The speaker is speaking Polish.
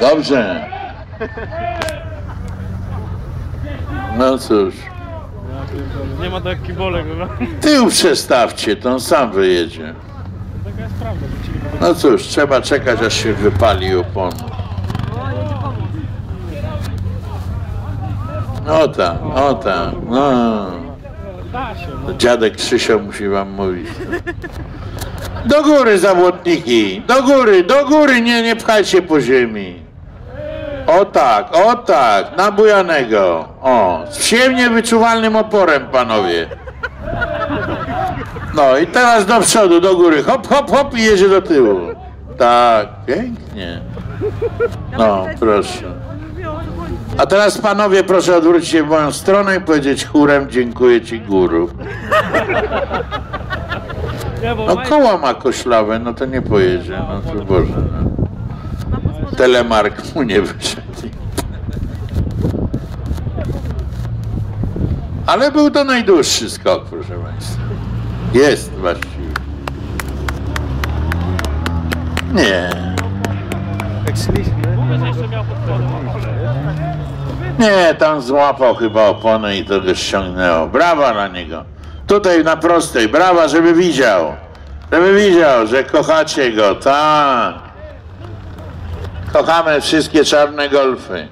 Dobrze. No cóż. Nie ma taki bolek, no. Tył przestawcie, to on sam wyjedzie. No cóż, trzeba czekać aż się wypali opon. O tak, o tak, no. się, no. Dziadek Krzysio musi wam mówić. Do góry zawodniki, do góry, do góry, nie, nie pchajcie po ziemi. O tak, o tak, na bujanego. O, z przyjemnie wyczuwalnym oporem, panowie. No i teraz do przodu, do góry, hop, hop, hop i jedzie do tyłu. Tak, pięknie. No, proszę. A teraz panowie proszę odwrócić się w moją stronę i powiedzieć chórem dziękuję ci guru. No koła ma koślawe, no to nie pojedzie, no to Boże. No. Telemark mu nie wyszedł. Ale był to najdłuższy skok, proszę Państwa. Jest właściwie. Nie, nie, tam złapał chyba oponę i to go ściągnęło. Brawa dla niego. Tutaj na prostej, brawa, żeby widział. Żeby widział, że kochacie go, tak. Kochamy wszystkie czarne golfy.